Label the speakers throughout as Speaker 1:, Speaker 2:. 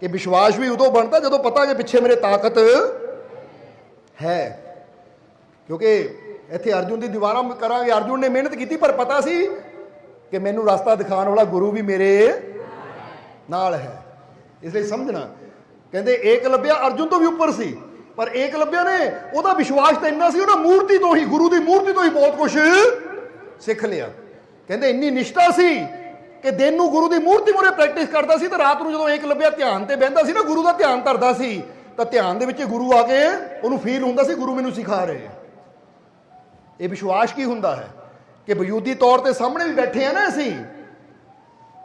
Speaker 1: ਕਿ ਵਿਸ਼ਵਾਸ ਵੀ ਉਦੋਂ ਬਣਦਾ ਜਦੋਂ ਪਤਾ ਕਿ ਪਿੱਛੇ ਮੇਰੇ ਤਾਕਤ ਹੈ। ਕਿਉਂਕਿ ਇੱਥੇ ਅਰਜੁਨ ਦੀ ਦੀਵਾਰਾਂ ਕਰਾਂਗੇ। ਅਰਜੁਨ ਨੇ ਮਿਹਨਤ ਕੀਤੀ, ਪਰ ਪਤਾ ਸੀ ਕਿ ਮੈਨੂੰ ਰਸਤਾ ਦਿਖਾਉਣ ਵਾਲਾ ਗੁਰੂ ਵੀ ਮੇਰੇ ਨਾਲ ਹੈ। ਇਸ ਲਈ ਸਮਝਣਾ। ਕਹਿੰਦੇ, ਏਕ ਲੱਭਿਆ ਅਰਜੁਨ ਤੋਂ ਵੀ ਉੱਪਰ ਸੀ, ਪਰ ਏਕ ਲੱਭਿਆ ਨੇ, ਉਹਦਾ ਵਿਸ਼ਵਾਸ ਤਾਂ ਇੰਨਾ ਸੀ, ਉਹਦਾ ਮੂਰਤੀ ਤੋਂ ਹੀ, ਗੁਰੂ ਦੀ ਮੂਰਤੀ ਤੋਂ ਹੀ ਬਹੁਤ ਕੁਝ ਸਿੱਖ ਲਿਆ। ਕਹਿੰਦੇ, ਇੰਨੀ ਨਿਸ਼ਠਾ ਸੀ ਕਿ ਦਿਨ ਨੂੰ ਗੁਰੂ ਦੀ ਮੂਰਤੀ ਮੂਹਰੇ ਪ੍ਰੈਕਟਿਸ ਕਰਦਾ ਸੀ ਤੇ ਰਾਤ ਨੂੰ ਜਦੋਂ ਏਕਲਵਿਆ ਧਿਆਨ ਤੇ ਬਹਿੰਦਾ ਸੀ ਨਾ, ਗੁਰੂ ਦਾ ਧਿਆਨ ਧਰਦਾ ਸੀ, ਤਾਂ ਧਿਆਨ ਦੇ ਵਿੱਚ ਗੁਰੂ ਆ ਕੇ ਉਹਨੂੰ ਫੀਲ ਹੁੰਦਾ ਸੀ, ਗੁਰੂ ਮੈਨੂੰ ਸਿਖਾ ਰਹੇ ਆ। ਇਹ ਵਿਸ਼ਵਾਸ ਕੀ ਹੁੰਦਾ ਹੈ? ਕਿ ਵਜੂਦੀ ਤੌਰ ਤੇ ਸਾਹਮਣੇ ਵੀ ਬੈਠੇ ਆ ਨਾ ਅਸੀਂ,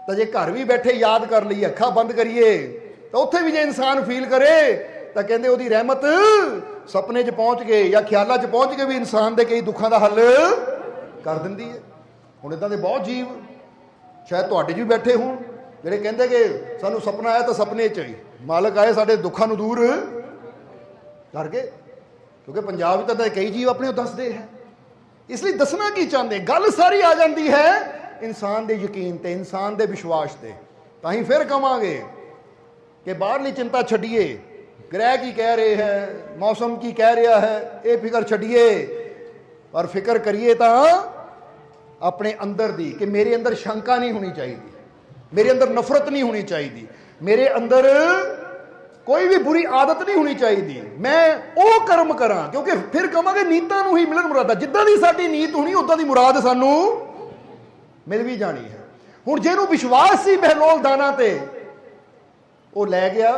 Speaker 1: ਤਾਂ ਜੇ ਘਰ ਵੀ ਬੈਠੇ ਯਾਦ ਕਰ ਲਈਏ, ਅੱਖਾਂ ਬੰਦ ਕਰੀਏ, ਤਾਂ ਉੱਥੇ ਵੀ ਜੇ ਇਨਸਾਨ ਫੀਲ ਕਰੇ, ਤਾਂ ਕਹਿੰਦੇ ਉਹਦੀ ਰਹਿਮਤ ਸੁਪਨੇ 'ਚ ਪਹੁੰਚ ਗਏ ਜਾਂ ਖਿਆਲਾਂ 'ਚ ਪਹੁੰਚ ਕੇ ਵੀ ਇਨਸਾਨ ਦੇ ਕਈ ਦੁੱਖਾਂ ਦਾ ਹੱਲ ਕਰ ਦਿੰਦੀ ਹੈ। ਹੁਣ ਇਦਾਂ ਦੇ ਬਹੁਤ ਜੀਵ ਸ਼ਾਇਦ ਤੁਹਾਡੇ 'ਚ ਵੀ ਬੈਠੇ ਹੋਣ, ਜਿਹੜੇ ਕਹਿੰਦੇ ਕਿ ਸਾਨੂੰ ਸੁਪਨਾ ਆਇਆ ਤਾਂ ਸੁਪਨੇ 'ਚ ਹੀ। ਮਾਲਕ ਆਏ ਸਾਡੇ ਦੁੱਖਾਂ ਨੂੰ ਦੂਰ। ਕਰਕੇ ਕਿਉਂਕਿ ਪੰਜਾਬ ਵਿੱਚ ਤਾਂ ਕਈ ਜੀਵ ਆਪਣੇ ਉਹ ਦੱਸਦੇ ਹੈ। ਇਸ ਲਈ ਦੱਸਣਾ ਕੀ ਚਾਹੁੰਦੇ? ਗੱਲ ਸਾਰੀ ਆ ਜਾਂਦੀ ਹੈ ਇਨਸਾਨ ਦੇ ਯਕੀਨ ਤੇ, ਇਨਸਾਨ ਦੇ ਵਿਸ਼ਵਾਸ ਤੇ। ਤਾਂ ਹੀ ਫਿਰ ਕਵਾਂਗੇ ਕਿ ਬਾਹਰਲੀ ਚਿੰਤਾ ਛੱਡੀਏ। ਗ੍ਰਹਿ ਕੀ ਕਹਿ ਰਹੇ ਹੈ, ਮੌਸਮ ਕੀ ਕਹਿ ਰਿਹਾ ਹੈ, ਇਹ ਫਿਕਰ ਛੱਡੀਏ। ਪਰ ਫਿਕਰ ਕਰੀਏ ਤਾਂ ਆਪਣੇ ਅੰਦਰ ਦੀ ਕਿ ਮੇਰੇ ਅੰਦਰ ਸ਼ੰਕਾ ਨਹੀਂ ਹੋਣੀ ਚਾਹੀਦੀ, ਮੇਰੇ ਅੰਦਰ ਨਫ਼ਰਤ ਨਹੀਂ ਹੋਣੀ ਚਾਹੀਦੀ, ਮੇਰੇ ਅੰਦਰ ਕੋਈ ਵੀ ਬੁਰੀ ਆਦਤ ਨਹੀਂ ਹੋਣੀ ਚਾਹੀਦੀ। ਮੈਂ ਉਹ ਕਰਮ ਕਰਾਂ, ਕਿਉਂਕਿ ਫਿਰ ਕਵਾਂਗੇ ਨੀਤਾਂ ਨੂੰ ਹੀ ਮਿਲਣ ਮੁਰਾਦਾ। ਜਿੱਦਾਂ ਦੀ ਸਾਡੀ ਨੀਤ ਹੋਣੀ, ਉਦਾਂ ਦੀ ਮੁਰਾਦ ਸਾਨੂੰ ਮਿਲ ਵੀ ਜਾਣੀ ਹੈ। ਹੁਣ ਜਿਹਨੂੰ ਵਿਸ਼ਵਾਸ ਸੀ ਬਹਿਲੋਲ ਦਾਣਾ ਤੇ, ਉਹ ਲੈ ਗਿਆ,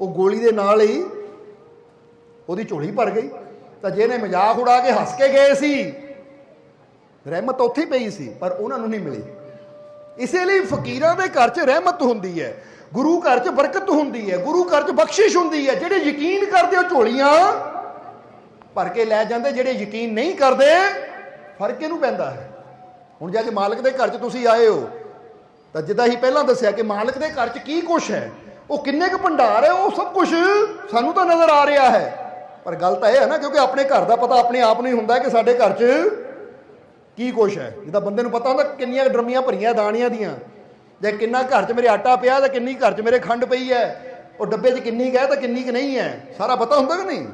Speaker 1: ਉਹ ਗੋਲੀ ਦੇ ਨਾਲ ਹੀ ਉਹਦੀ ਝੋਲੀ ਭਰ ਗਈ। ਤਾਂ ਜਿਹਨੇ ਮਜ਼ਾਕ ਉਡਾ ਕੇ ਹੱਸ ਕੇ ਗਏ ਸੀ ਰਹਿਮਤ ਉੱਥੇ ਪਈ ਸੀ, ਪਰ ਉਹਨਾਂ ਨੂੰ ਨਹੀਂ ਮਿਲੀ। ਇਸੇ ਲਈ ਫਕੀਰਾਂ ਦੇ ਘਰ 'ਚ ਰਹਿਮਤ ਹੁੰਦੀ ਹੈ, ਗੁਰੂ ਘਰ 'ਚ ਬਰਕਤ ਹੁੰਦੀ ਹੈ, ਗੁਰੂ ਘਰ 'ਚ ਬਖਸ਼ਿਸ਼ ਹੁੰਦੀ ਹੈ। ਜਿਹੜੇ ਯਕੀਨ ਕਰਦੇ ਉਹ ਝੋਲੀਆਂ ਭਰ ਕੇ ਲੈ ਜਾਂਦੇ, ਜਿਹੜੇ ਯਕੀਨ ਨਹੀਂ ਕਰਦੇ, ਫ਼ਰਕ ਇਹਨੂੰ ਪੈਂਦਾ ਹੈ। ਹੁਣ ਜੇ ਕੇ ਮਾਲਕ ਦੇ ਘਰ 'ਚ ਤੁਸੀਂ ਆਏ ਹੋ, ਤਾਂ ਜਿੱਦਾਂ ਹੀ ਪਹਿਲਾਂ ਦੱਸਿਆ ਕਿ ਮਾਲਕ ਦੇ ਘਰ 'ਚ ਕੀ ਕੁਛ ਹੈ, ਉਹ ਕਿੰਨੇ ਕੁ ਭੰਡਾਰ ਹੈ, ਉਹ ਸਭ ਕੁਝ ਸਾਨੂੰ ਤਾਂ ਨਜ਼ਰ ਆ ਰਿਹਾ ਹੈ। ਪਰ ਗੱਲ ਤਾਂ ਇਹ ਹੈ ਨਾ, ਕਿਉਂਕਿ ਆਪਣੇ ਘਰ ਦਾ ਪਤਾ ਆਪਣੇ ਆਪ ਨੂੰ ਹੀ ਹੁੰਦਾ ਕਿ ਸਾਡੇ ਘਰ 'ਚ ਕੀ ਕੁਛ ਹੈ? ਜਿੱਦਾਂ ਬੰਦੇ ਨੂੰ ਪਤਾ ਹੁੰਦਾ ਕਿੰਨੀਆਂ ਕੁ ਡਰਮੀਆਂ ਭਰੀਆਂ ਦਾਣੀਆਂ ਦੀਆਂ। ਜਾਂ ਕਿੰਨਾ ਘਰ 'ਚ ਮੇਰੇ ਆਟਾ ਪਿਆ ਤੇ ਕਿੰਨੀ ਘਰ 'ਚ ਮੇਰੇ ਖੰਡ ਪਈ ਹੈ। ਉਹ ਡੱਬੇ 'ਚ ਕਿੰਨੀ ਕੁ ਹੈ ਤਾਂ ਕਿੰਨੀ ਕੁ ਨਹੀਂ ਹੈ। ਸਾਰਾ ਪਤਾ ਹੁੰਦਾ ਕਿ ਨਹੀਂ?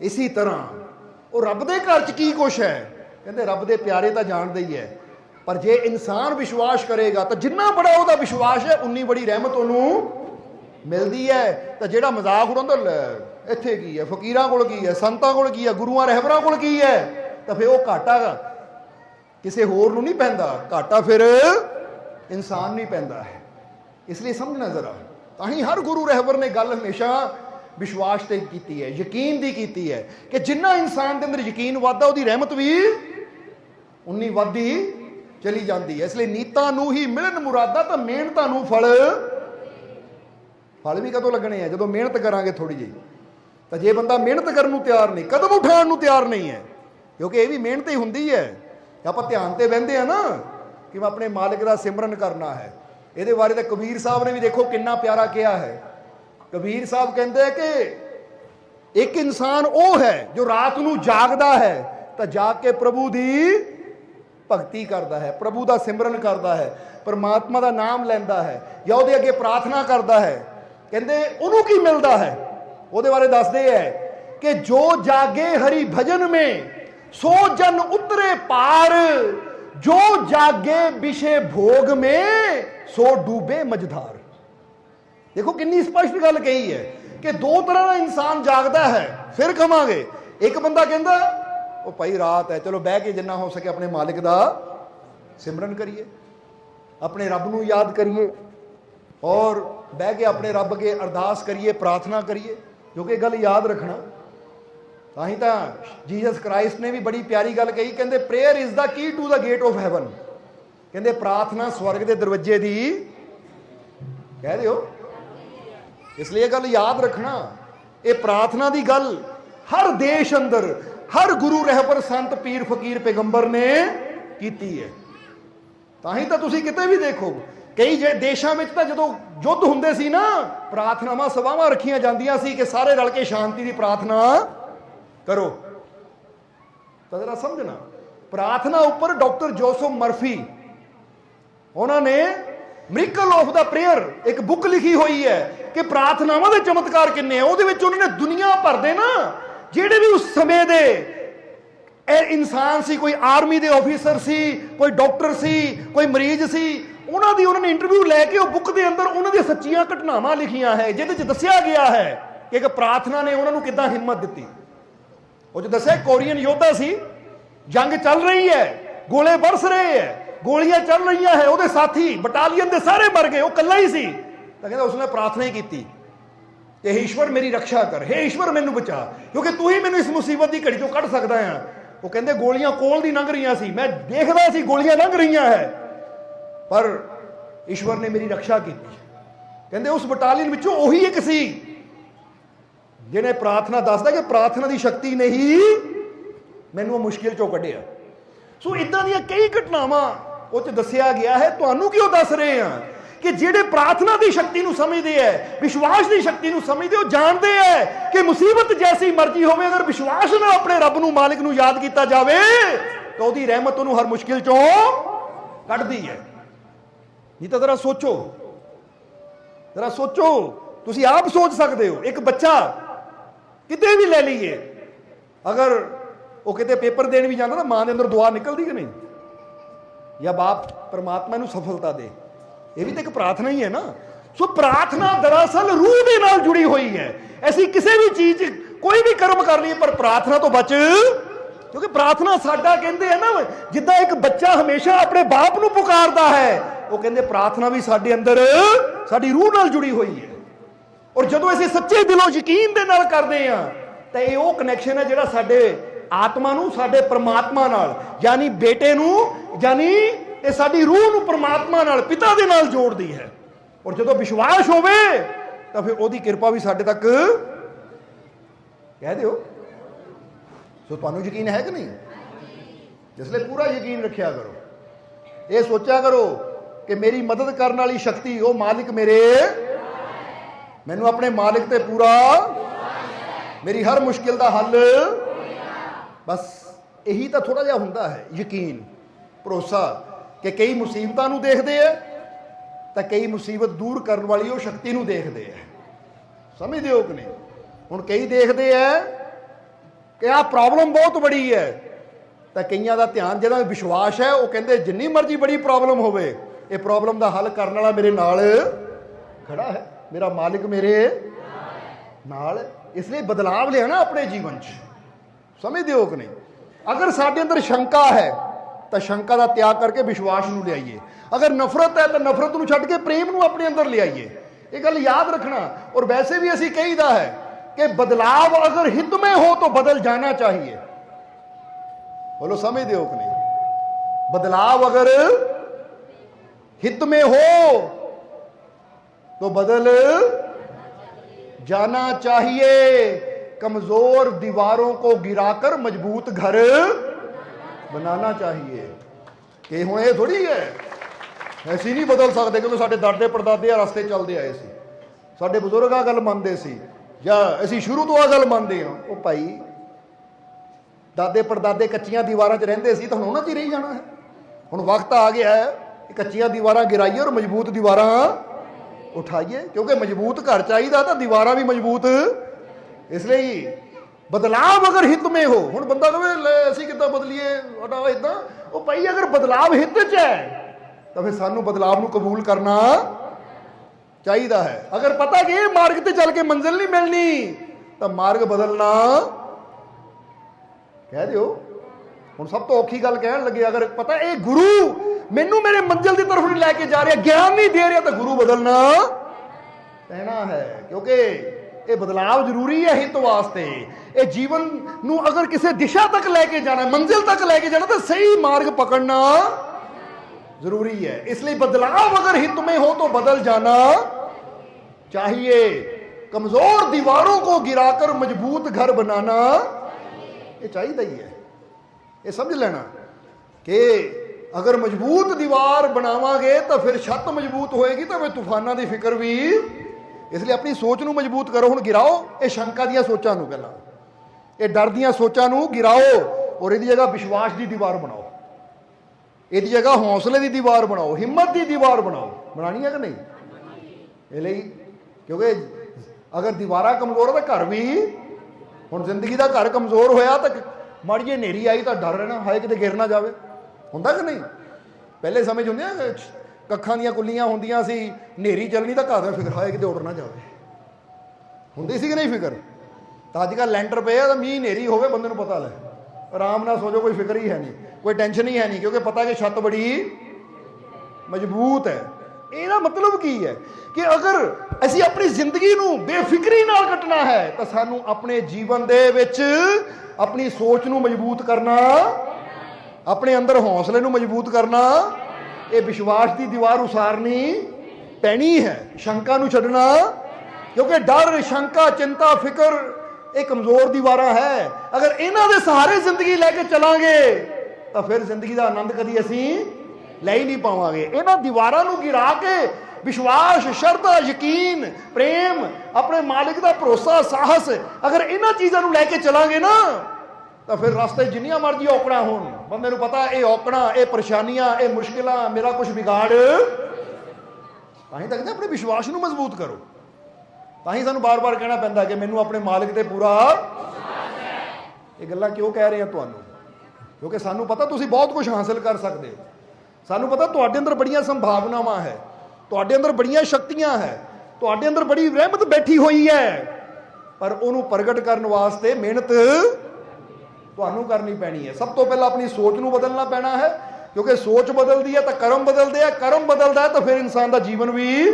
Speaker 1: ਇਸੇ ਤਰ੍ਹਾਂ ਉਹ ਰੱਬ ਦੇ ਘਰ 'ਚ ਕੀ ਕੁਛ ਹੈ? ਕਹਿੰਦੇ ਰੱਬ ਦੇ ਪਿਆਰੇ ਤਾਂ ਜਾਣਦੇ ਹੀ ਹੈ। ਪਰ ਜੇ ਇਨਸਾਨ ਵਿਸ਼ਵਾਸ ਕਰੇਗਾ ਤਾਂ ਜਿੰਨਾ ਬੜਾ ਉਹਦਾ ਵਿਸ਼ਵਾਸ ਹੈ, ਉਨੀ ਬੜੀ ਰਹਿਮਤ ਉਹਨੂੰ ਮਿਲਦੀ ਹੈ। ਤਾਂ ਜਿਹੜਾ ਮਜ਼ਾਕ ਉਡਾਉਂਦਾ ਇੱਥੇ ਕੀ ਹੈ? ਫਕੀਰਾਂ ਕੋਲ ਕੀ ਹੈ? ਸੰਤਾਂ ਕੋਲ ਕੀ ਹੈ? ਗੁਰੂਆਂ, ਰਹਿਬਰਾਂ ਕੋਲ ਕੀ ਹੈ? ਤਾਂ ਫਿਰ ਉਹ ਘਾਟਾ ਕਿਸੇ ਹੋਰ ਨੂੰ ਨਹੀਂ ਪੈਂਦਾ। ਘਾਟਾ ਫਿਰ ਇਨਸਾਨ ਨਹੀਂ ਪੈਂਦਾ ਹੈ। ਇਸ ਲਈ ਸਮਝਣਾ ਜ਼ਰਾ। ਤਾਂ ਹੀ ਹਰ ਗੁਰੂ ਰਹਿਬਰ ਨੇ ਗੱਲ ਹਮੇਸ਼ਾ ਵਿਸ਼ਵਾਸ ਤੇ ਕੀਤੀ ਹੈ, ਯਕੀਨ ਦੀ ਕੀਤੀ ਹੈ ਕਿ ਜਿੰਨਾ ਇਨਸਾਨ ਦੇ ਅੰਦਰ ਯਕੀਨ ਵੱਧਦਾ, ਉਹਦੀ ਰਹਿਮਤ ਵੀ ਉਨੀ ਵੱਧਦੀ ਚਲੀ ਜਾਂਦੀ ਹੈ। ਇਸ ਲਈ ਨੀਤਾਂ ਨੂੰ ਹੀ ਮਿਲਣ ਮੁਰਾਦਾ ਤਾਂ ਮਿਹਨਤਾਂ ਨੂੰ ਫਲ ਫਲ ਵੀ ਕਦੋਂ ਲੱਗਣੇ ਆ? ਜਦੋਂ ਮਿਹਨਤ ਕਰਾਂਗੇ ਥੋੜੀ ਜਿਹੀ। ਤਾਂ ਜੇ ਬੰਦਾ ਮਿਹਨਤ ਕਰਨ ਨੂੰ ਤਿਆਰ ਨਹੀਂ, ਕਦਮ ਉਠਾਉਣ ਨੂੰ ਤਿਆਰ ਨਹੀਂ ਹੈ, ਕਿਉਂਕਿ ਇਹ ਵੀ ਮਿਹਨਤ ਹੀ ਹੁੰਦੀ ਹੈ। ਆਪਾਂ ਧਿਆਨ ਤੇ ਬਹਿੰਦੇ ਆ ਨਾ ਕਿ ਮੈਂ ਆਪਣੇ ਮਾਲਕ ਦਾ ਸਿਮਰਨ ਕਰਨਾ ਹੈ। ਇਹਦੇ ਬਾਰੇ ਤਾਂ ਕਬੀਰ ਸਾਹਿਬ ਨੇ ਵੀ ਦੇਖੋ ਕਿੰਨਾ ਪਿਆਰਾ ਕਿਹਾ ਹੈ। ਕਬੀਰ ਸਾਹਿਬ ਕਹਿੰਦੇ ਆ ਕਿ ਇੱਕ ਇਨਸਾਨ ਉਹ ਹੈ ਜੋ ਰਾਤ ਨੂੰ ਜਾਗਦਾ ਹੈ, ਤਾਂ ਜਾਗ ਕੇ ਪ੍ਰਭੂ ਦੀ ਭਗਤੀ ਕਰਦਾ ਹੈ, ਪ੍ਰਭੂ ਦਾ ਸਿਮਰਨ ਕਰਦਾ ਹੈ, ਪਰਮਾਤਮਾ ਦਾ ਨਾਮ ਲੈਂਦਾ ਹੈ ਜਾਂ ਉਹਦੇ ਅੱਗੇ ਪ੍ਰਾਰਥਨਾ ਕਰਦਾ ਹੈ। ਕਹਿੰਦੇ ਉਹਨੂੰ ਕੀ ਮਿਲਦਾ ਹੈ? ਉਹਦੇ ਬਾਰੇ ਦੱਸਦੇ ਹੈ ਕਿ ਜੋ ਜਾਗੇ ਹਰੀ ਭਜਨ ਮੇ ਸੋ ਜਨ ਉਤਰੇ ਪਾਰ, ਜੋ ਜਾਗੇ ਵਿਸ਼ੇ ਭੋਗ ਮੇ, ਸੋ ਡੂਬੇ ਮਝਧਾਰ। ਦੇਖੋ ਕਿੰਨੀ ਸਪਸ਼ਟ ਗੱਲ ਕਹੀ ਹੈ ਕਿ ਦੋ ਤਰ੍ਹਾਂ ਦਾ ਇਨਸਾਨ ਜਾਗਦਾ ਹੈ, ਫਿਰ ਕਵਾਂਗੇ ਇੱਕ ਬੰਦਾ ਕਹਿੰਦਾ, ਉਹ ਭਾਈ ਰਾਤ ਹੈ, ਚਲੋ ਬਹਿ ਕੇ ਜਿੰਨਾ ਹੋ ਸਕੇ ਆਪਣੇ ਮਾਲਿਕ ਦਾ ਸਿਮਰਨ ਕਰੀਏ, ਆਪਣੇ ਰੱਬ ਨੂੰ ਯਾਦ ਕਰੀਏ ਔਰ ਬਹਿ ਕੇ ਆਪਣੇ ਰੱਬ ਅੱਗੇ ਅਰਦਾਸ ਕਰੀਏ, ਪ੍ਰਾਰਥਨਾ ਕਰੀਏ ਕਿਉਂਕਿ ਇਹ ਗੱਲ ਯਾਦ ਰੱਖਣਾ। ਤਾਂ ਹੀ ਤਾਂ ਜੀਸਸ ਕ੍ਰਾਈਸਟ ਨੇ ਵੀ ਬੜੀ ਪਿਆਰੀ ਗੱਲ ਕਹੀ, ਕਹਿੰਦੇ prayer is the key to the gate of heaven ਕਹਿੰਦੇ ਪ੍ਰਾਰਥਨਾ ਸਵਰਗ ਦੇ ਦਰਵਾਜ਼ੇ ਦੀ ਕਹਿ ਦਿਓ। ਇਸ ਲਈ ਇਹ ਗੱਲ ਯਾਦ ਰੱਖਣਾ, ਇਹ ਪ੍ਰਾਰਥਨਾ ਦੀ ਗੱਲ ਹਰ ਦੇਸ਼ ਅੰਦਰ, ਹਰ ਗੁਰੂ ਰਹਿਬਰ ਸੰਤ ਪੀਰ ਫਕੀਰ ਪੈਗੰਬਰ ਨੇ ਕੀਤੀ ਹੈ। ਤਾਂ ਹੀ ਤਾਂ ਤੁਸੀਂ ਕਿਤੇ ਵੀ ਦੇਖੋ, ਕਈ ਜੇ ਦੇਸ਼ਾਂ ਵਿੱਚ ਤਾਂ ਜਦੋਂ ਯੁੱਧ ਹੁੰਦੇ ਸੀ ਨਾ, ਪ੍ਰਾਰਥਨਾਵਾਂ ਸਭਾਵਾਂ ਰੱਖੀਆਂ ਜਾਂਦੀਆਂ ਸੀ ਕਿ ਸਾਰੇ ਰਲ ਕੇ ਸ਼ਾਂਤੀ ਦੀ ਪ੍ਰਾਰਥਨਾ ਕਰੋ। ਤਾਂ ਜਰਾ ਸਮਝਣਾ। ਪ੍ਰਾਰਥਨਾ ਉੱਪਰ ਡਾਕਟਰ ਜੋਸਫ ਮਰਫੀ। ਉਹਨਾਂ ਨੇ ਮਿਰਕਲ ਆਫ ਦਾ ਪ੍ਰੇਅਰ ਇੱਕ ਬੁੱਕ ਲਿਖੀ ਹੋਈ ਹੈ ਕਿ ਪ੍ਰਾਰਥਨਾਵਾਂ ਦੇ ਚਮਤਕਾਰ ਕਿੰਨੇ ਆ। ਉਹਦੇ ਵਿੱਚ ਉਹਨਾਂ ਨੇ ਦੁਨੀਆ ਭਰ ਦੇ ਨਾ, ਜਿਹੜੇ ਵੀ ਉਸ ਸਮੇਂ ਦੇ ਇਹ ਇਨਸਾਨ ਸੀ, ਕੋਈ ਆਰਮੀ ਦੇ ਆਫੀਸਰ ਸੀ, ਕੋਈ ਡਾਕਟਰ ਸੀ, ਕੋਈ ਮਰੀਜ਼ ਸੀ, ਉਹਨਾਂ ਦੀ ਉਹਨਾਂ ਨੇ ਇੰਟਰਵਿਊ ਲੈ ਕੇ ਉਹ ਬੁੱਕ ਦੇ ਅੰਦਰ ਉਹਨਾਂ ਦੀਆਂ ਸੱਚੀਆਂ ਘਟਨਾਵਾਂ ਲਿਖੀਆਂ ਹੈ। ਜਿਹਦੇ ਵਿੱਚ ਦੱਸਿਆ ਗਿਆ ਹੈ ਕਿ ਇੱਕ ਪ੍ਰਾਰਥਨਾ ਨੇ ਉਹਨਾਂ ਨੂੰ ਕਿੱਦਾਂ ਹਿੰਮਤ ਦਿੱਤੀ। ਉਹ 'ਚ ਦੱਸਿਆ, ਕੋਰੀਅਨ ਯੋਧਾ ਸੀ, ਜੰਗ ਚੱਲ ਰਹੀ ਹੈ, ਗੋਲੇ ਬਰਸ ਰਹੇ ਹੈ, ਗੋਲੀਆਂ ਚੱਲ ਰਹੀਆਂ ਹੈ, ਉਹਦੇ ਸਾਥੀ ਬਟਾਲੀਅਨ ਦੇ ਸਾਰੇ ਮਰ ਗਏ, ਉਹ ਇਕੱਲਾ ਹੀ ਸੀ। ਤਾਂ ਕਹਿੰਦਾ, ਉਸਨੇ ਪ੍ਰਾਰਥਨਾ ਹੀ ਕੀਤੀ ਕਿ ਈਸ਼ਵਰ, ਮੇਰੀ ਰੱਖਿਆ ਕਰ, ਹੇ ਈਸ਼ਵਰ, ਮੈਨੂੰ ਬਚਾ, ਕਿਉਂਕਿ ਤੂੰ ਹੀ ਮੈਨੂੰ ਇਸ ਮੁਸੀਬਤ ਦੀ ਘੜੀ ਤੋਂ ਕੱਢ ਸਕਦਾ ਆ ਉਹ ਕਹਿੰਦੇ, ਗੋਲੀਆਂ ਕੋਲ ਦੀ ਲੰਘ ਰਹੀਆਂ ਸੀ, ਮੈਂ ਦੇਖਦਾ ਸੀ ਗੋਲੀਆਂ ਲੰਘ ਰਹੀਆਂ ਹੈ, ਪਰ ਈਸ਼ਵਰ ਨੇ ਮੇਰੀ ਰੱਖਿਆ ਕੀਤੀ। ਕਹਿੰਦੇ, ਉਸ ਬਟਾਲੀਅਨ ਵਿੱਚੋਂ ਉਹੀ ਇੱਕ ਸੀ ਜਿਹਨੇ ਪ੍ਰਾਰਥਨਾ ਦੱਸਦਾ ਕਿ ਪ੍ਰਾਰਥਨਾ ਦੀ ਸ਼ਕਤੀ ਨਹੀਂ, ਮੈਨੂੰ ਉਹ ਮੁਸ਼ਕਿਲ ਚੋਂ ਕੱਢਿਆ। ਸੋ ਇਦਾਂ ਦੀਆਂ ਕਈ ਘਟਨਾਵਾਂ ਉਹ ਚ ਦੱਸਿਆ ਗਿਆ ਹੈ। ਤੁਹਾਨੂੰ ਕਿਉਂ ਦੱਸ ਰਹੇ ਆ ਕਿ ਜਿਹੜੇ ਪ੍ਰਾਰਥਨਾ ਦੀ ਸ਼ਕਤੀ ਨੂੰ ਸਮਝਦੇ ਐ ਵਿਸ਼ਵਾਸ ਦੀ ਸ਼ਕਤੀ ਨੂੰ ਸਮਝਦੇ, ਉਹ ਜਾਣਦੇ ਐ ਕਿ ਮੁਸੀਬਤ ਜੈਸੀ ਮਰਜ਼ੀ ਹੋਵੇ, ਅਗਰ ਵਿਸ਼ਵਾਸ ਨਾਲ ਆਪਣੇ ਰੱਬ ਨੂੰ, ਮਾਲਕ ਨੂੰ ਯਾਦ ਕੀਤਾ ਜਾਵੇ, ਤਾਂ ਉਹਦੀ ਰਹਿਮਤ ਉਹਨੂੰ ਹਰ ਮੁਸ਼ਕਿਲ ਚੋਂ ਕੱਢਦੀ ਹੈ। ਨਹੀਂ ਤਾਂ ਜ਼ਰਾ ਸੋਚੋ। ਜ਼ਰਾ ਸੋਚੋ। ਤੁਸੀਂ ਆਪ ਸੋਚ ਸਕਦੇ ਹੋ। ਇੱਕ ਬੱਚਾ ਕਿਤੇ ਵੀ ਲੈ ਲਈਏ। ਅਗਰ ਉਹ ਕਿਤੇ ਪੇਪਰ ਦੇਣ ਵੀ ਜਾਂਦਾ ਨਾ, ਮਾਂ ਦੇ ਅੰਦਰ ਦੁਆ ਨਿਕਲਦੀ ਕਿ ਨਹੀਂ? ਜਾਂ ਬਾਪ ਪਰਮਾਤਮਾ ਨੂੰ ਸਫਲਤਾ ਦੇ। ਇਹ ਵੀ ਤਾਂ ਇੱਕ ਪ੍ਰਾਰਥਨਾ ਹੀ ਹੈ ਨਾ। ਸੋ ਪ੍ਰਾਰਥਨਾ ਦਰਅਸਲ ਰੂਹ ਦੇ ਨਾਲ ਜੁੜੀ ਹੋਈ ਹੈ। ਅਸੀਂ ਕਿਸੇ ਵੀ ਚੀਜ਼ 'ਚ ਕੋਈ ਵੀ ਕਰਮ ਕਰ ਲਈਏ, ਪਰ ਪ੍ਰਾਰਥਨਾ ਤੋਂ ਬਚ, ਕਿਉਂਕਿ ਪ੍ਰਾਰਥਨਾ ਸਾਡਾ ਕਹਿੰਦੇ ਆ ਨਾ, ਜਿੱਦਾਂ ਇੱਕ ਬੱਚਾ ਹਮੇਸ਼ਾ ਆਪਣੇ ਬਾਪ ਨੂੰ ਪੁਕਾਰਦਾ ਹੈ, ਉਹ ਕਹਿੰਦੇ ਪ੍ਰਾਰਥਨਾ ਵੀ ਸਾਡੇ ਅੰਦਰ, ਸਾਡੀ ਰੂਹ ਨਾਲ ਜੁੜੀ ਹੋਈ ਹੈ। ਔਰ ਜਦੋਂ ਅਸੀਂ ਸੱਚੇ ਦਿਲੋਂ ਯਕੀਨ ਦੇ ਨਾਲ ਕਰਦੇ ਆ ਤਾਂ ਇਹ ਉਹ ਕਨੈਕਸ਼ਨ ਹੈ ਜਿਹੜਾ ਸਾਡੇ ਆਤਮਾ ਨੂੰ, ਸਾਡੇ ਪਰਮਾਤਮਾ ਨਾਲ, ਯਾਨੀ ਬੇਟੇ ਨੂੰ, ਯਾਨੀ ਇਹ ਸਾਡੀ ਰੂਹ ਨੂੰ ਪਰਮਾਤਮਾ ਨਾਲ, ਪਿਤਾ ਦੇ ਨਾਲ ਜੋੜਦੀ ਹੈ। ਔਰ ਜਦੋਂ ਵਿਸ਼ਵਾਸ ਹੋਵੇ, ਤਾਂ ਫਿਰ ਉਹਦੀ ਕਿਰਪਾ ਵੀ ਸਾਡੇ ਤੱਕ ਕਹਿ ਦਿਓ। ਸੋ ਤੁਹਾਨੂੰ ਯਕੀਨ ਹੈ ਕਿ ਨਹੀਂ? ਇਸ ਲਈ ਪੂਰਾ ਯਕੀਨ ਰੱਖਿਆ ਕਰੋ। ਇਹ ਸੋਚਿਆ ਕਰੋ ਕਿ ਮੇਰੀ ਮਦਦ ਕਰਨ ਵਾਲੀ ਸ਼ਕਤੀ, ਉਹ ਮਾਲਿਕ ਮੇਰੇ ਮੈਨੂੰ ਆਪਣੇ ਮਾਲਕ ਤੇ ਪੂਰਾ ਮੇਰੀ ਹਰ ਮੁਸ਼ਕਿਲ ਦਾ ਹੱਲ ਬਸ ਇਹੀ ਤਾਂ ਥੋੜਾ ਜਿਹਾ ਹੁੰਦਾ ਹੈ, ਯਕੀਨ, ਭਰੋਸਾ ਕਿ ਕਈ ਮੁਸੀਬਤਾਂ ਨੂੰ ਦੇਖਦੇ ਆ ਤਾਂ ਕਈ ਮੁਸੀਬਤ ਦੂਰ ਕਰਨ ਵਾਲੀ ਉਹ ਸ਼ਕਤੀ ਨੂੰ ਦੇਖਦੇ ਆ। ਸਮਝਦੇ ਹੋ ਕਿ ਨਹੀਂ? ਹੁਣ ਕਈ ਦੇਖਦੇ ਆ ਕਿ ਆਹ ਪ੍ਰੋਬਲਮ ਬਹੁਤ ਬੜੀ ਹੈ, ਤਾਂ ਕਈਆਂ ਦਾ ਧਿਆਨ ਜਿਹੜਾ ਵਿਸ਼ਵਾਸ ਹੈ, ਉਹ ਕਹਿੰਦੇ ਜਿੰਨੀ ਮਰਜ਼ੀ ਬੜੀ ਪ੍ਰੋਬਲਮ ਹੋਵੇ, ਇਹ ਪ੍ਰੋਬਲਮ ਦਾ ਹੱਲ ਕਰਨ ਵਾਲਾ ਮੇਰੇ ਨਾਲ ਖੜਾ ਹੈ। ਮੇਰਾ ਮਾਲਿਕ ਮੇਰੇ ਨਾਲ ਇਸ ਲਈ ਬਦਲਾਵ ਲਿਆ ਨਾ ਆਪਣੇ ਜੀਵਨ 'ਚ। ਸਮਝਦੇ ਹੋ ਕਿ ਨਹੀਂ? ਅਗਰ ਸਾਡੇ ਅੰਦਰ ਸ਼ੰਕਾ ਹੈ, ਤਾਂ ਸ਼ੰਕਾ ਦਾ ਤਿਆਗ ਕਰਕੇ ਵਿਸ਼ਵਾਸ ਨੂੰ ਲਿਆਈਏ। ਅਗਰ ਨਫ਼ਰਤ ਹੈ, ਤਾਂ ਨਫ਼ਰਤ ਨੂੰ ਛੱਡ ਕੇ ਪ੍ਰੇਮ ਨੂੰ ਆਪਣੇ ਅੰਦਰ ਲਿਆਈਏ। ਇਹ ਗੱਲ ਯਾਦ ਰੱਖਣਾ। ਔਰ ਵੈਸੇ ਵੀ ਅਸੀਂ ਕਹੀਦਾ ਹੈ ਕਿ ਬਦਲਾਵ ਅਗਰ ਹਿੱਤ ਮੇ ਹੋ, ਤਾਂ ਬਦਲ ਜਾਣਾ ਚਾਹੀਏ। ਬੋਲੋ ਸਮਝਦੇ ਹੋ ਕਿ ਨਹੀਂ? ਬਦਲਾਵ ਅਗਰ ਹਿੱਤ ਮੇ ਹੋ तो बदल जाना चाहिए कमजोर दीवारों को गिराकर मजबूत घर बनाना चाहिए ਕਿ ਹੁਣ ਇਹ ਥੋੜੀ ਹੈ ਅਸੀਂ ਨਹੀਂ ਬਦਲ ਸਕਦੇ ਕਿਉਂਕਿ ਸਾਡੇ ਦਾਦੇ ਪੜਦਾਦੇ ਆ ਰਸਤੇ ਚੱਲਦੇ ਆਏ ਸੀ ਸਾਡੇ ਬਜ਼ੁਰਗ ਆ ਗੱਲ ਮੰਨਦੇ ਸੀ ਜਾਂ ਅਸੀਂ ਸ਼ੁਰੂ ਤੋਂ ਆ ਗੱਲ ਮੰਨਦੇ ਹਾਂ ਉਹ ਭਾਈ ਦਾਦੇ ਪੜਦਾਦੇ ਕੱਚੀਆਂ ਦੀਵਾਰਾਂ 'ਚ ਰਹਿੰਦੇ ਸੀ ਤਾਂ ਹੁਣ ਉਹਨਾਂ 'ਚ ਹੀ ਰਹੀ ਜਾਣਾ ਹੈ ਹੁਣ ਵਕਤ ਆ ਗਿਆ ਹੈ ਕਿ ਕੱਚੀਆਂ ਦੀਵਾਰਾਂ ਗਿਰਾਈਏ ਔਰ ਮਜ਼ਬੂਤ ਦੀਵਾਰਾਂ ਉਠਾਈਏ, ਕਿਉਂਕਿ ਮਜ਼ਬੂਤ ਘਰ ਚਾਹੀਦਾ ਤਾਂ ਦੀਵਾਰਾਂ ਵੀ ਮਜ਼ਬੂਤ। ਇਸ ਲਈ ਬਦਲਾਵ ਅਗਰ ਹਿੱਤ ਮੇ ਹੋ, ਹੁਣ ਬੰਦਾ ਕਹੇ, ਲੈ ਅਸੀਂ ਕਿੱਦਾਂ ਬਦਲੀਏ, ਸਾਡਾ ਇਦਾਂ ਉਹ ਭਾਈ ਅਗਰ ਬਦਲਾਵ ਹਿੱਤ 'ਚ ਹੈ, ਤਾਂ ਫਿਰ ਸਾਨੂੰ ਬਦਲਾਵ ਨੂੰ ਕਬੂਲ ਕਰਨਾ ਚਾਹੀਦਾ ਹੈ। ਅਗਰ ਪਤਾ ਕਿ ਇਹ ਮਾਰਗ ਤੇ ਚੱਲ ਕੇ ਮੰਜ਼ਿਲ ਨਹੀਂ ਮਿਲਣੀ, ਤਾਂ ਮਾਰਗ ਬਦਲਣਾ ਕਹਿ ਦਿਓ। ਹੁਣ ਸਭ ਤੋਂ ਔਖੀ ਗੱਲ ਕਹਿਣ ਲੱਗੇ, ਅਗਰ ਪਤਾ ਇਹ ਗੁਰੂ ਮੈਨੂੰ ਮੇਰੇ ਮੰਜ਼ਿਲ ਦੀ ਤਰਫ ਨਹੀਂ ਲੈ ਕੇ ਜਾ ਰਿਹਾ ਗਿਆਨ ਨਹੀਂ ਦੇ ਰਿਹਾ ਤਾਂ ਗੁਰੂ ਬਦਲਣਾ ਪੈਣਾ ਹੈ ਕਿਉਂਕਿ ਇਹ ਬਦਲਾਵ ਜ਼ਰੂਰੀ ਹੈ ਹਿੱਤ ਵਾਸਤੇ ਇਹ ਜੀਵਨ ਨੂੰ ਅਗਰ ਕਿਸੇ ਦਿਸ਼ਾ ਤੱਕ ਲੈ ਕੇ ਜਾਣਾ ਮੰਜ਼ਿਲ ਤੱਕ ਲੈ ਕੇ ਜਾਣਾ ਤਾਂ ਸਹੀ ਮਾਰਗ ਪਕੜਨਾ जरूरी है इसलिए बदलाव अगर हित में हो तो बदल जाना चाहिए कमजोर दीवारों को गिराकर मजबूत घर बनाना ये चाहिए ही है ये समझ लेना कि ਅਗਰ ਮਜ਼ਬੂਤ ਦੀਵਾਰ ਬਣਾਵਾਂਗੇ ਤਾਂ ਫਿਰ ਛੱਤ ਮਜ਼ਬੂਤ ਹੋਏਗੀ ਤਾਂ ਫਿਰ ਤੂਫਾਨਾਂ ਦੀ ਫਿਕਰ ਵੀ। ਇਸ ਲਈ ਆਪਣੀ ਸੋਚ ਨੂੰ ਮਜ਼ਬੂਤ ਕਰੋ, ਹੁਣ ਗਿਰਾਓ। ਇਹ ਸ਼ੰਕਾ ਦੀਆਂ ਸੋਚਾਂ ਨੂੰ ਪਹਿਲਾਂ। ਇਹ ਡਰ ਦੀਆਂ ਸੋਚਾਂ ਨੂੰ ਗਿਰਾਓ ਔਰ ਇਹਦੀ ਜਗ੍ਹਾ ਵਿਸ਼ਵਾਸ ਦੀ ਦੀਵਾਰ ਬਣਾਓ। ਇਹਦੀ ਜਗ੍ਹਾ ਹੌਸਲੇ ਦੀ ਦੀਵਾਰ ਬਣਾਓ, ਹਿੰਮਤ ਦੀ ਦੀਵਾਰ ਬਣਾਓ। ਬਣਾਣੀ ਹੈ ਕਿ ਨਹੀਂ? ਇਹ ਲਈ ਕਿਉਂਕਿ ਅਗਰ ਦੀਵਾਰਾਂ ਕਮਜ਼ੋਰ ਤਾਂ ਘਰ ਵੀ। ਹੁਣ ਜ਼ਿੰਦਗੀ ਦਾ ਘਰ ਕਮਜ਼ੋਰ ਹੋਇਆ ਤਾਂ ਮੜ ਜੇ ਨੇਰੀ ਆਈ ਤਾਂ ਡਰ ਰਹਿਣਾ, ਹਾਏ ਕਿਤੇ ਗਿਰ ਨਾ ਜਾਵੇ। ਹੁੰਦਾ ਕਿ ਨਹੀਂ? ਪਹਿਲੇ ਸਮੇਂ 'ਚ ਹੁੰਦੇ ਆ ਕੱਖਾਂ ਦੀਆਂ ਕੁੱਲੀਆਂ ਹੁੰਦੀਆਂ ਸੀ, ਹਨੇਰੀ ਚੱਲਣੀ ਤਾਂ ਘਰ ਦਾ ਫਿਕਰ, ਹਾਏ ਕਿਤੇ ਉੱਡ ਨਾ ਜਾਵੇ। ਹੁੰਦੀ ਸੀ ਕਿ ਨਹੀਂ ਫਿਕਰ? ਤਾਂ ਅੱਜ ਕੱਲ੍ਹ ਲੈਂਟਰ ਪਏ ਆ ਤਾਂ ਮੀਂਹ ਹਨੇਰੀ ਹੋਵੇ, ਬੰਦੇ ਨੂੰ ਪਤਾ ਲੈ ਆਰਾਮ ਨਾਲ ਸੋ ਜਾਓ, ਕੋਈ ਫਿਕਰ ਹੀ ਹੈ ਨਹੀਂ, ਕੋਈ ਟੈਨਸ਼ਨ ਹੀ ਹੈ ਨਹੀਂ, ਕਿਉਂਕਿ ਪਤਾ ਕਿ ਛੱਤ ਬੜੀ ਮਜ਼ਬੂਤ ਹੈ। ਇਹਦਾ ਮਤਲਬ ਕੀ ਹੈ? ਕਿ ਅਗਰ ਅਸੀਂ ਆਪਣੀ ਜ਼ਿੰਦਗੀ ਨੂੰ ਬੇਫਿਕਰੀ ਨਾਲ ਕੱਟਣਾ ਹੈ, ਤਾਂ ਸਾਨੂੰ ਆਪਣੇ ਜੀਵਨ ਦੇ ਵਿੱਚ ਆਪਣੀ ਸੋਚ ਨੂੰ ਮਜ਼ਬੂਤ ਕਰਨਾ ਆਪਣੇ ਅੰਦਰ ਹੌਸਲੇ ਨੂੰ ਮਜ਼ਬੂਤ ਕਰਨਾ, ਇਹ ਵਿਸ਼ਵਾਸ ਦੀ ਦੀਵਾਰ ਉਸਾਰਨੀ ਪੈਣੀ ਹੈ, ਸ਼ੰਕਾ ਨੂੰ ਛੱਡਣਾ, ਕਿਉਂਕਿ ਡਰ, ਸ਼ੰਕਾ, ਚਿੰਤਾ, ਫਿਕਰ, ਇਹ ਕਮਜ਼ੋਰ ਦੀਵਾਰਾਂ ਹੈ। ਅਗਰ ਇਹਨਾਂ ਦੇ ਸਹਾਰੇ ਜ਼ਿੰਦਗੀ ਲੈ ਕੇ ਚਲਾਂਗੇ, ਤਾਂ ਫਿਰ ਜ਼ਿੰਦਗੀ ਦਾ ਆਨੰਦ ਕਦੀ ਅਸੀਂ ਲੈ ਹੀ ਨਹੀਂ ਪਾਵਾਂਗੇ। ਇਹਨਾਂ ਦੀਵਾਰਾਂ ਨੂੰ ਗਿਰਾ ਕੇ ਵਿਸ਼ਵਾਸ, ਸ਼ਰਧਾ, ਯਕੀਨ, ਪ੍ਰੇਮ, ਆਪਣੇ ਮਾਲਕ ਦਾ ਭਰੋਸਾ, ਸਾਹਸ, ਅਗਰ ਇਹਨਾਂ ਚੀਜ਼ਾਂ ਨੂੰ ਲੈ ਕੇ ਚਲਾਂਗੇ ਨਾ ਤਾਂ ਫਿਰ ਰਸਤੇ ਜਿੰਨੀਆਂ ਮਰਜ਼ੀ ਔਕੜਾਂ ਹੋਣ। ਬੰਦੇ ਨੂੰ ਪਤਾ, ਇਹ ਔਕੜਾਂ, ਇਹ ਪਰੇਸ਼ਾਨੀਆਂ, ਇਹ ਮੁਸ਼ਕਿਲਾਂ, ਮੇਰਾ ਕੁਝ ਵਿਗਾੜ। ਤਾਂ ਹੀ ਤਾਂ ਕਹਿੰਦੇ ਆਪਣੇ ਵਿਸ਼ਵਾਸ ਨੂੰ ਮਜ਼ਬੂਤ ਕਰੋ। ਤਾਂ ਹੀ ਸਾਨੂੰ ਬਾਰ-ਬਾਰ ਕਹਿਣਾ ਪੈਂਦਾ ਕਿ ਮੈਨੂੰ ਆਪਣੇ ਮਾਲਿਕ ਤੇ ਪੂਰਾ ਇਹ ਗੱਲਾਂ ਕਿਉਂ ਕਹਿ ਰਹੇ ਹਾਂ ਤੁਹਾਨੂੰ? ਕਿਉਂਕਿ ਸਾਨੂੰ ਪਤਾ ਤੁਸੀਂ ਬਹੁਤ ਕੁਝ ਹਾਸਲ ਕਰ ਸਕਦੇ ਹੋ। ਸਾਨੂੰ ਪਤਾ ਤੁਹਾਡੇ ਅੰਦਰ ਬੜੀਆਂ ਸੰਭਾਵਨਾਵਾਂ ਹੈ। ਤੁਹਾਡੇ ਅੰਦਰ ਬੜੀਆਂ ਸ਼ਕਤੀਆਂ ਹੈ। ਤੁਹਾਡੇ ਅੰਦਰ ਬੜੀ ਰਹਿਮਤ ਬੈਠੀ ਹੋਈ ਹੈ। ਪਰ ਉਹਨੂੰ ਪ੍ਰਗਟ ਕਰਨ ਵਾਸਤੇ ਮਿਹਨਤ ਤੁਹਾਨੂੰ ਕਰਨੀ ਪੈਣੀ ਹੈ ਸਭ ਤੋਂ ਪਹਿਲਾਂ ਆਪਣੀ ਸੋਚ ਨੂੰ ਬਦਲਣਾ ਪੈਣਾ ਹੈ ਕਿਉਂਕਿ ਸੋਚ ਬਦਲਦੀ ਹੈ ਤਾਂ ਕਰਮ ਬਦਲਦੇ ਆ ਕਰਮ ਬਦਲਦਾ ਹੈ ਤਾਂ ਫਿਰ ਇਨਸਾਨ ਦਾ ਜੀਵਨ ਵੀ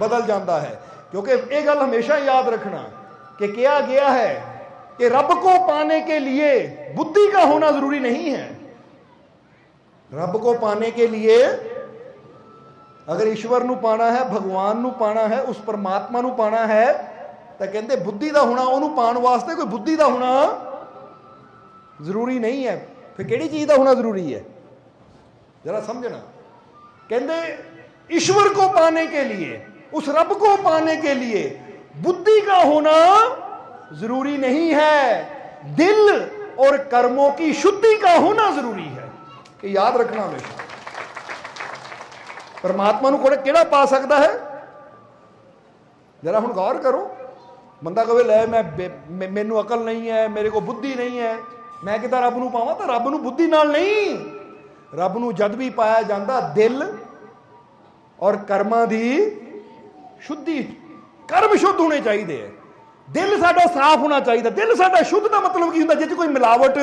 Speaker 1: ਬਦਲ ਜਾਂਦਾ ਹੈ ਕਿਉਂਕਿ ਇਹ ਗੱਲ ਹਮੇਸ਼ਾ ਯਾਦ ਰੱਖਣਾ ਕਿ ਕਿਹਾ ਗਿਆ ਹੈ कि रब को पाने के लिए बुद्धि का होना जरूरी नहीं है रब को पाने के लिए ਅਗਰ ਈਸ਼ਵਰ ਨੂੰ ਪਾਣਾ ਹੈ ਭਗਵਾਨ ਨੂੰ ਪਾਣਾ ਹੈ ਉਸ ਪਰਮਾਤਮਾ ਨੂੰ ਪਾਣਾ ਹੈ ਤਾਂ ਕਹਿੰਦੇ ਬੁੱਧੀ ਦਾ ਹੋਣਾ ਉਹਨੂੰ ਪਾਣ ਵਾਸਤੇ ਕੋਈ ਬੁੱਧੀ ਦਾ ਹੋਣਾ ਜ਼ਰੂਰੀ ਨਹੀਂ ਹੈ ਫਿਰ ਕਿਹੜੀ ਚੀਜ਼ ਦਾ ਹੋਣਾ ਜ਼ਰੂਰੀ ਹੈ जरा समझना कहते ईश्वर को पाने के लिए उस रब को पाने के लिए बुद्धि का होना जरूरी नहीं है दिल और कर्मों की शुद्धि का होना जरूरी है ये याद रखना हमेशा परमात्मा ਨੂੰ ਕੋੜੇ ਕਿਹੜਾ ਪਾ ਸਕਦਾ ਹੈ ਜਰਾ ਹੁਣ ਗੌਰ ਕਰੋ ਬੰਦਾ ਕਹੇ ਲੈ ਮੈਂ ਬੇ- ਮੈ- ਮੈਨੂੰ ਅਕਲ ਨਹੀਂ ਹੈ ਮੇਰੇ ਕੋਲ ਬੁੱਧੀ ਨਹੀਂ ਹੈ ਮੈਂ ਕਿਦਾਂ ਰੱਬ ਨੂੰ ਪਾਵਾਂ? ਤਾਂ ਰੱਬ ਨੂੰ ਬੁੱਧੀ ਨਾਲ ਨਹੀਂ। ਰੱਬ ਨੂੰ ਜਦ ਵੀ ਪਾਇਆ ਜਾਂਦਾ ਦਿਲ ਔਰ ਕਰਮਾਂ ਦੀ ਸ਼ੁੱਧੀ, ਕਰਮ ਸ਼ੁੱਧ ਹੋਣੇ ਚਾਹੀਦੇ ਹੈ ਦਿਲ ਸਾਡਾ ਸਾਫ਼ ਹੋਣਾ ਚਾਹੀਦਾ। ਦਿਲ ਸਾਡਾ ਸ਼ੁੱਧ ਦਾ ਮਤਲਬ ਕੀ ਹੁੰਦਾ? ਜਿੱਥੇ ਕੋਈ ਮਿਲਾਵਟ,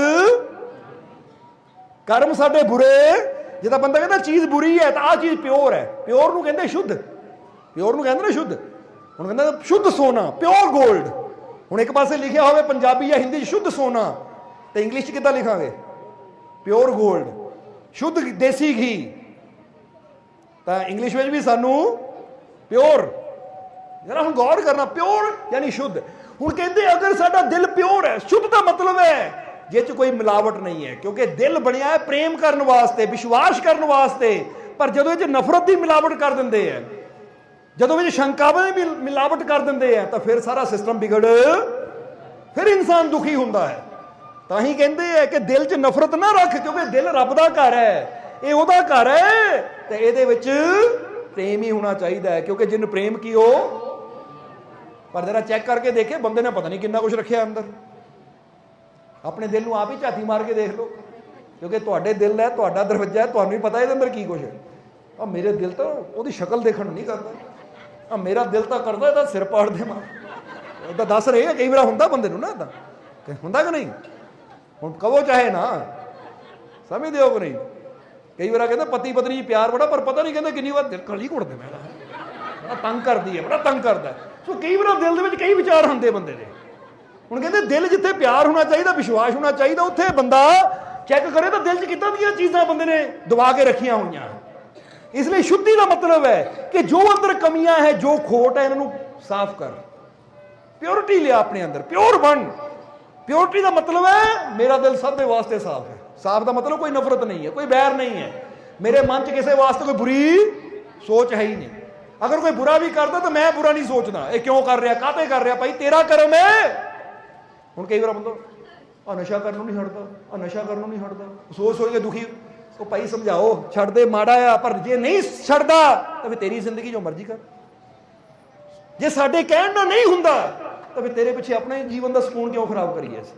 Speaker 1: ਕਰਮ ਸਾਡੇ ਬੁਰੇ ਜਿਹਦਾ ਬੰਦਾ ਕਹਿੰਦਾ ਚੀਜ਼ ਬੁਰੀ ਹੈ ਤਾਂ ਆ ਚੀਜ਼ ਪਿਓਰ ਹੈ ਪਿਓਰ ਨੂੰ ਕਹਿੰਦੇ ਸ਼ੁੱਧ। ਪਿਓਰ ਨੂੰ ਕਹਿੰਦੇ ਨਾ ਸ਼ੁੱਧ। ਹੁਣ ਕਹਿੰਦਾ ਸ਼ੁੱਧ ਸੋਨਾ, ਪਿਓਰ 골ਡ ਹੁਣ ਇੱਕ ਪਾਸੇ ਲਿਖਿਆ ਹੋਵੇ ਪੰਜਾਬੀ ਜਾਂ ਹਿੰਦੀ 'ਚ, ਸ਼ੁੱਧ ਸੋਨਾ। ਤੇ ਇੰਗਲਿਸ਼ 'ਚ ਕਿੱਦਾਂ ਲਿਖਾਂਗੇ? ਪਿਓਰ 골ਡ ਸ਼ੁੱਧ ਦੇਸੀ ਘੀ। ਤਾਂ ਇੰਗਲਿਸ਼ ਵਿੱਚ ਵੀ ਸਾਨੂੰ ਪਿਓਰ ਜਰਾ ਹੁਣ ਗੌਰ ਕਰਨਾ ਪਿਓਰ ਯਾਨੀ ਸ਼ੁੱਧ। ਹੁਣ ਕਹਿੰਦੇ ਅਗਰ ਸਾਡਾ ਦਿਲ ਪਿਓਰ ਹੈ, ਸ਼ੁੱਧ ਦਾ ਮਤਲਬ ਹੈ, ਜੇ ਚ ਕੋਈ ਮਿਲਾਵਟ ਨਹੀਂ ਹੈ, ਕਿਉਂਕਿ ਦਿਲ ਬਣਿਆ ਹੈ ਪ੍ਰੇਮ ਕਰਨ ਵਾਸਤੇ, ਵਿਸ਼ਵਾਸ ਕਰਨ ਵਾਸਤੇ, ਪਰ ਜਦੋਂ ਇਹ ਚ ਨਫ਼ਰਤ ਦੀ ਮਿਲਾਵਟ ਕਰ ਦਿੰਦੇ ਆ ਜਦੋਂ ਵਿੱਚ ਸ਼ੰਕਾਵਾਂ ਦੀ ਮਿਲ- ਮਿਲਾਵਟ ਕਰ ਦਿੰਦੇ ਆ ਤਾਂ ਫਿਰ ਸਾਰਾ ਸਿਸਟਮ ਵਿਗੜ, ਫਿਰ ਇਨਸਾਨ ਦੁਖੀ ਹੁੰਦਾ ਹੈ। ਤਾਂ ਹੀ ਕਹਿੰਦੇ ਆ ਕਿ ਦਿਲ 'ਚ ਨਫ਼ਰਤ ਨਾ ਰੱਖ, ਕਿਉਂਕਿ ਦਿਲ ਰੱਬ ਦਾ ਘਰ ਹੈ। ਇਹ ਉਹਦਾ ਘਰ ਹੈ ਤੇ ਇਹਦੇ ਵਿੱਚ ਪ੍ਰੇਮ ਹੀ ਹੋਣਾ ਚਾਹੀਦਾ ਹੈ, ਕਿਉਂਕਿ ਜਿਨ ਪ੍ਰੇਮ ਕੀ ਕੀਓ ਪਰ ਜਰਾ ਚੈੱਕ ਕਰਕੇ ਦੇਖੇ, ਬੰਦੇ ਨੇ ਪਤਾ ਨਹੀਂ ਕਿੰਨਾ ਕੁਝ ਰੱਖਿਆ ਅੰਦਰ। ਆਪਣੇ ਦਿਲ ਨੂੰ ਆਪ ਹੀ ਝਾਤੀ ਮਾਰ ਕੇ ਦੇਖ ਲਓ, ਕਿਉਂਕਿ ਤੁਹਾਡੇ ਦਿਲ ਹੈ, ਤੁਹਾਡਾ ਦਰਵਾਜ਼ਾ ਹੈ, ਤੁਹਾਨੂੰ ਹੀ ਪਤਾ ਇਹਦੇ ਅੰਦਰ ਕੀ ਕੁਝ ਹੈ। ਆ ਮੇਰੇ ਦਿਲ ਤਾਂ ਉਹਦੀ ਸ਼ਕਲ ਦੇਖਣ ਨੂੰ ਨਹੀਂ ਕਰਦਾ। ਆ ਮੇਰਾ ਦਿਲ ਤਾਂ ਕਰਦਾ ਇਹਦਾ ਸਿਰ ਪਾੜ ਦੇ ਮਾਰ ਉਹਦਾ ਦੱਸ ਰਹੇ ਆ, ਕਈ ਵਾਰ ਹੁੰਦਾ ਬੰਦੇ ਨੂੰ ਨਾ ਇਦਾਂ ਹੁੰਦਾ ਕਿ ਨਹੀਂ? ਹੁਣ ਕਹੋ ਚਾਹੇ ਨਾ। ਸਮਝਦੇ ਹੋ ਕਿ ਨਹੀਂ? ਕਈ ਵਾਰ ਕਹਿੰਦਾ ਪਤੀ ਪਤਨੀ ਪਿਆਰ ਬੜਾ, ਪਰ ਪਤਾ ਨਹੀਂ ਕਹਿੰਦਾ ਕਿੰਨੀ ਵਾਰ ਦਿਲ ਕਲੀ ਘੁੱਟਦੇ ਮੈਂ ਬੜਾ ਤੰਗ ਕਰਦੀ ਹੈ, ਬੜਾ ਤੰਗ ਕਰਦਾ ਸੋ ਕਈ ਵਾਰ ਦਿਲ ਦੇ ਵਿੱਚ ਕਈ ਵਿਚਾਰ ਹੁੰਦੇ ਬੰਦੇ ਦੇ। ਹੁਣ ਕਹਿੰਦੇ ਦਿਲ ਜਿੱਥੇ ਪਿਆਰ ਹੋਣਾ ਚਾਹੀਦਾ, ਵਿਸ਼ਵਾਸ ਹੋਣਾ ਚਾਹੀਦਾ, ਉੱਥੇ ਬੰਦਾ ਚੈੱਕ ਕਰੇ ਤਾਂ ਦਿਲ 'ਚ ਕਿੱਦਾਂ ਦੀਆਂ ਚੀਜ਼ਾਂ ਬੰਦੇ ਨੇ ਦਬਾ ਕੇ ਰੱਖੀਆਂ ਹੋਈਆਂ। ਇਸ ਲਈ ਸ਼ੁੱਧੀ ਦਾ ਮਤਲਬ ਹੈ ਕਿ ਜੋ ਅੰਦਰ ਕਮੀਆਂ ਹੈ, ਜੋ ਖੋਟ ਹੈ, ਇਹਨਾਂ ਨੂੰ ਸਾਫ਼ ਕਰ। ਪਿਓਰਿਟੀ ਲਿਆ ਆਪਣੇ ਅੰਦਰ ਪਿਓਰ ਬਣ। ਪਿਓਰਟੀ ਦਾ ਮਤਲਬ ਹੈ, ਮੇਰਾ ਦਿਲ ਸਭ ਦੇ ਵਾਸਤੇ ਸਾਫ਼ ਹੈ। ਸਾਫ਼ ਦਾ ਮਤਲਬ ਕੋਈ ਨਫ਼ਰਤ ਨਹੀਂ ਹੈ, ਕੋਈ ਬੈਰ ਨਹੀਂ ਹੈ। ਮੇਰੇ ਮਨ 'ਚ ਕਿਸੇ ਵਾਸਤੇ ਕੋਈ ਬੁਰੀ ਸੋਚ ਹੈ ਹੀ ਨਹੀਂ। ਅਗਰ ਕੋਈ ਬੁਰਾ ਵੀ ਕਰਦਾ ਤਾਂ ਮੈਂ ਬੁਰਾ ਨਹੀਂ ਸੋਚਦਾ। ਇਹ ਕਿਉਂ ਕਰ ਰਿਹਾ, ਕਾਹਤੇ ਕਰ ਰਿਹਾ? ਭਾਈ ਤੇਰਾ ਕਰਮ ਹੈ। ਹੁਣ ਕਈ ਵਾਰ ਬੰਦਾ ਆ ਨਸ਼ਾ ਕਰਨ ਨੂੰ ਨਹੀਂ ਹਟਦਾ ਆ ਨਸ਼ਾ ਕਰਨ ਨੂੰ ਨਹੀਂ ਹਟਦਾ। ਸੋਚ ਸੋਚ ਕੇ ਦੁਖੀ, ਉਹ ਭਾਈ ਸਮਝਾਓ, ਛੱਡ ਦੇ, ਮਾੜਾ ਆ, ਪਰ ਜੇ ਨਹੀਂ ਛੱਡਦਾ ਤਾਂ ਫਿਰ ਤੇਰੀ ਜ਼ਿੰਦਗੀ ਜੋ ਮਰਜ਼ੀ ਕਰ। ਜੇ ਸਾਡੇ ਕਹਿਣ ਨਾਲ ਨਹੀਂ ਹੁੰਦਾ ਤਾਂ ਫਿਰ ਤੇਰੇ ਪਿੱਛੇ ਆਪਣੇ ਜੀਵਨ ਦਾ ਸਕੂਨ ਕਿਉਂ ਖਰਾਬ ਕਰੀਏ ਅਸੀਂ?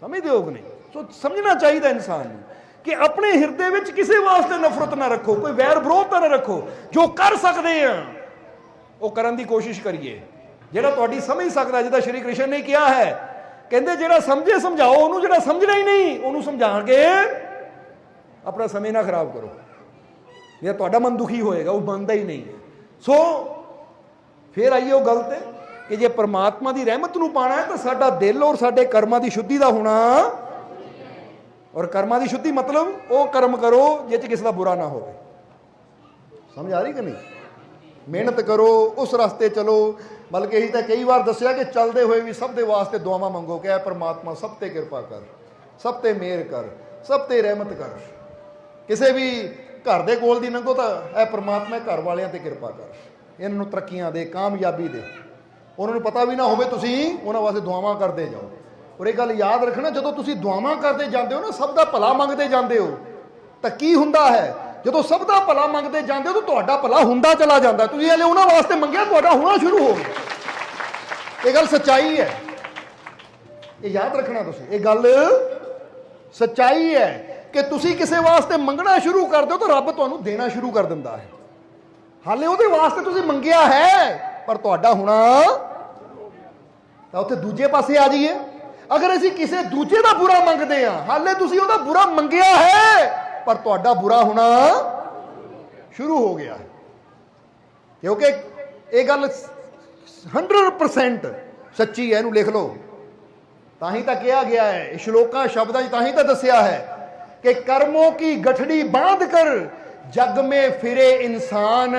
Speaker 1: ਸਮਝਦੇ ਹੋ ਕਿ ਨਹੀਂ? ਸੋ ਸਮਝਣਾ ਚਾਹੀਦਾ ਇਨਸਾਨ ਨੂੰ ਕਿ ਆਪਣੇ ਹਿਰਦੇ ਵਿੱਚ ਕਿਸੇ ਵਾਸਤੇ ਨਫ਼ਰਤ ਨਾ ਰੱਖੋ, ਕੋਈ ਵੈਰ ਵਿਰੋਧਤਾ ਨਾ ਰੱਖੋ, ਜੋ ਕਰ ਸਕਦੇ ਆ, ਉਹ ਕਰਨ ਦੀ ਕੋਸ਼ਿਸ਼ ਕਰੀਏ। ਜਿਹੜਾ ਤੁਹਾਡੀ ਸਮਝ ਸਕਦਾ, ਜਿਹਦਾ ਸ਼੍ਰੀ ਕ੍ਰਿਸ਼ਨ ਨੇ ਕਿਹਾ ਹੈ, ਕਹਿੰਦੇ ਜਿਹੜਾ ਸਮਝੇ ਸਮਝਾਓ, ਉਹਨੂੰ ਜਿਹੜਾ ਸਮਝਣਾ ਹੀ ਨਹੀਂ, ਉਹਨੂੰ ਸਮਝਾ ਕੇ ਆਪਣਾ ਸਮੇਂ ਨਾ ਖਰਾਬ ਕਰੋ। ਜੇ ਤੁਹਾਡਾ ਮਨ ਦੁਖੀ ਹੋਏਗਾ, ਉਹ ਬੰਦਾ ਹੀ ਨਹੀਂ ਹੈ। ਸੋ, ਫਿਰ ਆਈਏ ਉਹ ਗੱਲ ਤੇ। ਕਿ ਜੇ ਪ੍ਰਮਾਤਮਾ ਦੀ ਰਹਿਮਤ ਨੂੰ ਪਾਣਾ ਹੈ ਤਾਂ ਸਾਡਾ ਦਿਲ ਔਰ ਸਾਡੇ ਕਰਮਾਂ ਦੀ ਸ਼ੁੱਧੀ ਦਾ ਹੋਣਾ। ਔਰ ਕਰਮਾਂ ਦੀ ਸ਼ੁੱਧੀ ਮਤਲਬ ਉਹ ਕਰਮ ਕਰੋ ਜਿਹ 'ਚ ਕਿਸੇ ਦਾ ਬੁਰਾ ਨਾ ਹੋਵੇ। ਸਮਝ ਆ ਰਹੀ ਕਿ ਨਹੀਂ? ਮਿਹਨਤ ਕਰੋ, ਉਸ ਰਸਤੇ ਚਲੋ। ਬਲਕਿ ਇਹੀ ਤਾਂ ਕਈ ਵਾਰ ਦੱਸਿਆ ਕਿ ਚੱਲਦੇ ਹੋਏ ਵੀ ਸਭ ਦੇ ਵਾਸਤੇ ਦੁਆਵਾਂ ਮੰਗੋ ਕਿ ਐ ਪ੍ਰਮਾਤਮਾ ਸਭ ਤੇ ਕਿਰਪਾ ਕਰ, ਸਭ ਤੇ ਮਿਹਰ ਕਰ, ਸਭ ਤੇ ਰਹਿਮਤ ਕਰ। ਕਿਸੇ ਵੀ ਘਰ ਦੇ ਕੋਲ ਦੀ ਲੰਘੋ ਤਾਂ ਐ ਪ੍ਰਮਾਤਮਾ ਘਰ ਵਾਲਿਆਂ ਤੇ ਕਿਰਪਾ ਕਰ। ਇਹਨਾਂ ਨੂੰ ਤਰੱਕੀਆਂ ਦੇ, ਕਾਮਯਾਬੀ ਦੇ। ਉਹਨਾਂ ਨੂੰ ਪਤਾ ਵੀ ਨਾ ਹੋਵੇ ਤੁਸੀਂ, ਉਹਨਾਂ ਵਾਸਤੇ ਦੁਆਵਾਂ ਕਰਦੇ ਜਾਓ। ਔਰ ਇਹ ਗੱਲ ਯਾਦ ਰੱਖਣਾ, ਜਦੋਂ ਤੁਸੀਂ ਦੁਆਵਾਂ ਕਰਦੇ ਜਾਂਦੇ ਹੋ ਨਾ, ਸਭ ਦਾ ਭਲਾ ਮੰਗਦੇ ਜਾਂਦੇ ਹੋ। ਤਾਂ ਕੀ ਹੁੰਦਾ ਹੈ? ਜਦੋਂ ਸਭ ਦਾ ਭਲਾ ਮੰਗਦੇ ਜਾਂਦੇ ਹੋ, ਤਾਂ ਤੁਹਾਡਾ ਭਲਾ ਹੁੰਦਾ ਚਲਾ ਜਾਂਦਾ। ਤੁਸੀਂ ਹਲੇ ਉਹਨਾਂ ਵਾਸਤੇ ਮੰਗਿਆ, ਤੁਹਾਡਾ ਹੋਣਾ ਸ਼ੁਰੂ ਹੋ ਗਿਆ। ਇਹ ਗੱਲ ਸੱਚਾਈ ਹੈ। ਇਹ ਯਾਦ ਰੱਖਣਾ ਤੁਸੀਂ। ਇਹ ਗੱਲ ਸੱਚਾਈ ਹੈ ਕਿ ਤੁਸੀਂ ਕਿਸੇ ਵਾਸਤੇ ਮੰਗਣਾ ਸ਼ੁਰੂ ਕਰ ਦਿਓ ਤਾਂ ਰੱਬ ਤੁਹਾਨੂੰ ਦੇਣਾ ਸ਼ੁਰੂ ਕਰ ਦਿੰਦਾ ਹੈ। ਹਾਲੇ ਉਹਦੇ ਵਾਸਤੇ ਤੁਸੀਂ ਮੰਗਿਆ ਹੈ। ਪਰ ਤੁਹਾਡਾ ਹੋਣਾ ਤਾਂ ਉੱਥੇ ਦੂਜੇ ਪਾਸੇ ਆ ਜਾਈਏ। ਅਗਰ ਅਸੀਂ ਕਿਸੇ ਦੂਜੇ ਦਾ ਬੁਰਾ ਮੰਗਦੇ ਆ ਹਾਲੇ ਤੁਸੀਂ ਉਹਦਾ ਬੁਰਾ ਮੰਗਿਆ ਹੈ, ਪਰ ਤੁਹਾਡਾ ਬੁਰਾ ਹੋਣਾ ਸ਼ੁਰੂ ਹੋ ਗਿਆ ਕਿਉਂਕਿ ਇਹ ਗੱਲ 100% ਸੱਚੀ ਹੈ, ਇਹਨੂੰ ਲਿਖ ਲਓ। ਤਾਂ ਹੀ ਤਾਂ ਕਿਹਾ ਗਿਆ ਹੈ ਸ਼ਲੋਕਾਂ ਸ਼ਬਦਾਂ 'ਚ ਤਾਂ ਹੀ ਤਾਂ ਦੱਸਿਆ ਹੈ ਕਿ ਕਰਮੋ ਕੀ ਗਠੜੀ ਬਾਂਧ ਕਰ, ਜਗ ਮੇ ਫਿਰੇ ਇਨਸਾਨ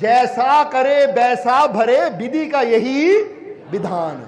Speaker 1: जैसा करे वैसा भरे विधि का यही विधान